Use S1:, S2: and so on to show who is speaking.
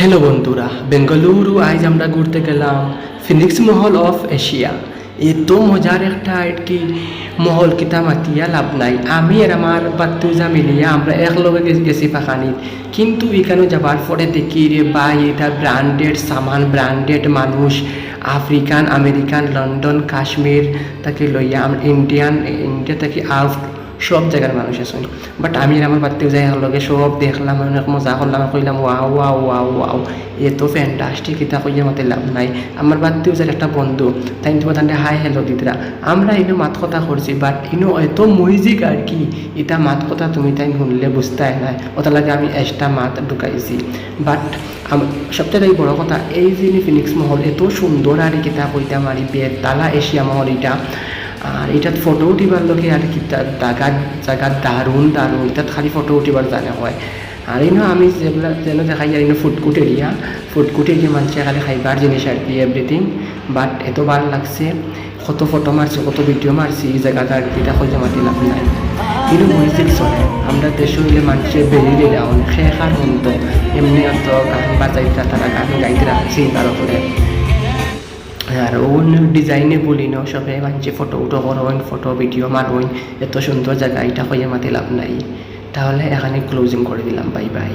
S1: Hello বন্ধুরা। বেঙ্গালুরু, আজ আমরা ঘুরতে গেলাম ফিনিক্স মহল অফ এশিয়া এত মজার একটা কি মহল কিতা মাতিয়া লাভ নাই। আমি আর আমার বাত্তুজা মিলিয়া আমরা একলগে গেছি পাখানিত। কিন্তু এখানে যাবার পরে দেখি রে ভাই, এটা ব্র্যান্ডেড সামান ব্র্যান্ডেড মানুষ। আফ্রিকান, আমেরিকান, লন্ডন, কাশ্মীর, তাকে লইয়া ইন্ডিয়ান ইন্ডিয়া থেকে আউট সব জায়গার মানুষ আছেন বাট আমি আমার বাড়িতেও যাই লগে সব দেখলাম অনেক মজা করলাম কইলাম, ওয়াও ওয়াও ওয়াও ওয়াও এত ফ্যান্টাস্টিক এটা কইয়া মতে লাভ নাই। আমার বাড়িতেও যাই একটা বন্ধু, তাই তোমার তান্ডে হাই হ্যালো দিদিরা। আমরা ইনো মাত কথা করছি বাট ইনো এত মিউজিক আর কি, এটা মাত কথা তুমি তাই শুনলে বুঝতে নাই। ওটা লাগে আমি এক্সট্রা মাত ঢুকাইছি। বাট সবচেয়ে বড় কথা, এই যে ফিনিক্স মহল, এত সুন্দর আর কি তা কইতাম আর বেতালা এশিয়া মহল এটা আর এটাত ফটো উঠিবার লোকে আর কি জাগাত জাগাত দারুণ দারুণ। এটাত খালি ফটো উঠিবার জানে হয়। আর ইনো আমি যেগুলা যেন দেখাই, আর ইনো ফুডকুট এরিয়া। ফুডকুট এরিয়া মানুষে খালি খাইবার জিনিস আর কি এভরিথিং বাট এত ভালো লাগছে। কত ফটো মারছি, কত ভিডিও মারছি, এই জায়গাটা আর কি এটা কইতে মাতি লাভ নাই। কিন্তু মিউজিক চলে আমরা দেশ হইলে মানুষের বেরিয়ে যাওন শেখার হন্ত এমনি অত গান বাজাইতা, তারা গান গাইতে সিঙ্গার করে আর ওন ডিজাইনে বলি না, সবে মানুষে ফটো উঠো করইন ফটো, ভিডিও মারইন এত সুন্দর জায়গা, এটা হয়ে মাতে লাভ নাই। তাহলে এখানে ক্লোজিং করে দিলাম বাই বাই